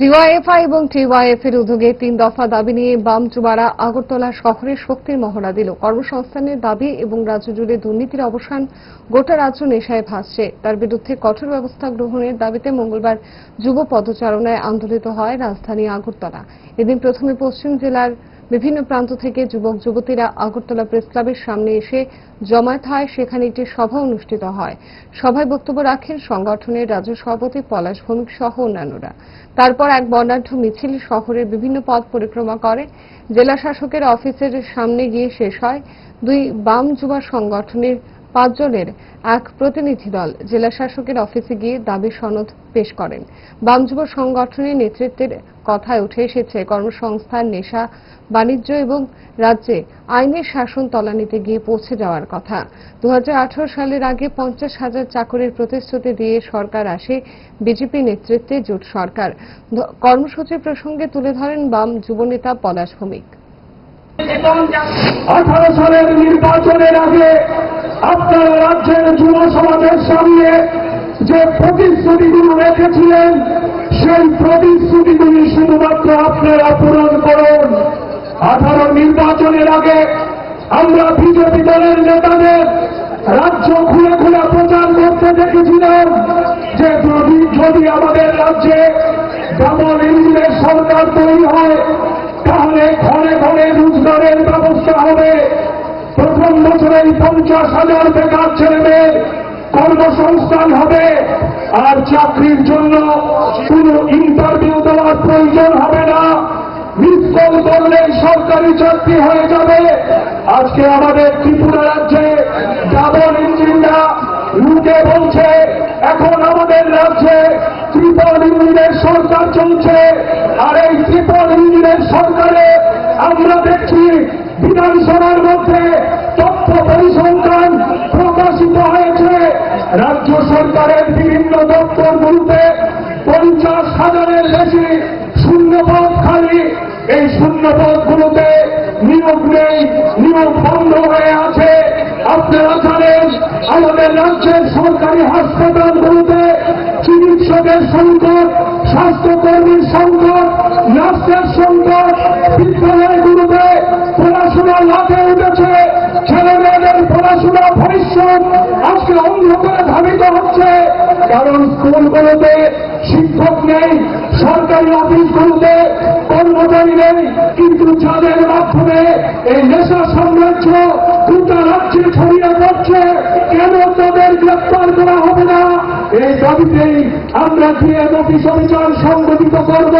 DYFI এবং TYF এর উদ্যোগে তিন দফা দাবি নিয়ে বাম যুবারা আগরতলা শহরে শক্তির মহড়া দিল। কর্মসংস্থানের দাবি এবং রাজ্য জুড়ে দুর্নীতির অবসান গোটা রাজ্য নেশায় ভাসছে। তার বিরুদ্ধে কঠোর ব্যবস্থা গ্রহণের দাবিতে মঙ্গলবার যুব পদচারণায় আন্দোলিত হয় রাজধানী আগরতলা। এদিন প্রথমে পশ্চিম জেলার বিভিন্ন প্রান্ত থেকে যুবক, যুবতীরা আগরতলা প্রেস ক্লাবের সামনে এসে জমায়েত হয়। সেখানে একটি সভা অনুষ্ঠিত হয়। সভায় বক্তব্য রাখেন সংগঠনের রাজ্য সভাপতি পলাশ ভৌমিক সহ অন্যান্যরা। তারপর এক বর্ণাঢ্য মিছিল শহরের বিভিন্ন পথ পরিক্রমা করে। জেলা শাসকের অফিসের সামনে গিয়ে শেষ হয়। দুই বাম যুবা সংগঠনের পাঁচজনের এক প্রতিনিধি দল জেলা শাসকের অফিসে গিয়ে দাবি সনদ পেশ করেন। বাম যুব সংগঠনের নেতৃত্বের কথায় উঠে এসেছে, কর্মসংস্থান, নেশা, বাণিজ্য এবং রাজ্যে আইনের শাসন তলানিতে গিয়ে পৌঁছে যাওয়ার কথা। দু হাজার আঠারো সালের আগে পঞ্চাশ হাজার চাকরির প্রতিশ্রুতি দিয়ে সরকার আসে বিজেপি নেতৃত্বে জোট সরকার। কর্মসূচি প্রসঙ্গে তুলে ধরেন বাম যুবনেতা পলাশ ভৌমিক। আঠারো সালের নির্বাচনের আগে আপনারা রাজ্যের যুব সমাজের সামনে যে প্রতিশ্রুতিগুলো রেখেছিলেন, সেই প্রতিশ্রুতিগুলি শুধুমাত্র আপনারা পূরণ করুন। আঠারো নির্বাচনের আগে আমরা বিজেপি দলের নেতাদের রাজ্য খুলে খুলে প্রচার করতে দেখেছিলাম যে যদি যদি আমাদের রাজ্যে ডাবল ইঞ্জিনের সরকার তৈরি হয়, তাহলে ঘরে ঘরে রোজগারের ব্যবস্থা হবে। বছরেই পঞ্চাশ হাজার বেকার ছেলে মেয়ের কর্মসংস্থান হবে আর চাকরির জন্য কোনো ইন্টারভিউ দেওয়ার প্রয়োজন হবে না। মিস কল করলেই সরকারি চাকরি হয়ে যাবে। আজকে আমাদের ত্রিপুরা রাজ্যে ডাবল ইঞ্জিনরা লুকে বলছে, এখন আমাদের রাজ্যে ত্রিপল ইঞ্জিনের সরকার চলছে। আর এই ত্রিপল ইঞ্জিনের সরকারে আমরা দেখছি রাজ্য সরকারের বিভিন্ন দপ্তরগুলোতে পঞ্চাশ হাজারের বেশি শূন্যপদ খালি। এই শূন্যপদগুলোতে নিয়োগ নেই, নিয়োগ বন্ধ হয়ে আছে। আপনারা জানেন, আমাদের রাজ্যের সরকারি হাসপাতালগুলোতে চিকিৎসকের সংকট, স্বাস্থ্যকর্মীর সংকট, নার্সের সংকট বিদ্যালয়গুলোতে আজকে অন্ধকারে ধাবিত হচ্ছে, কারণ স্কুলগুলোতে শিক্ষক নেই, সরকারি অফিসগুলোতে কর্মচারী নেই, কিন্তু যাদের মাধ্যমে এই নেশা সাম্রাজ্য গোটা রাজ্যে ছড়িয়ে পড়ছে। কেন তাদের গ্রেপ্তার করা হবে না? এই দাবিতেই আমরা ডিএম অফিস অভিযান সংগঠিত করব।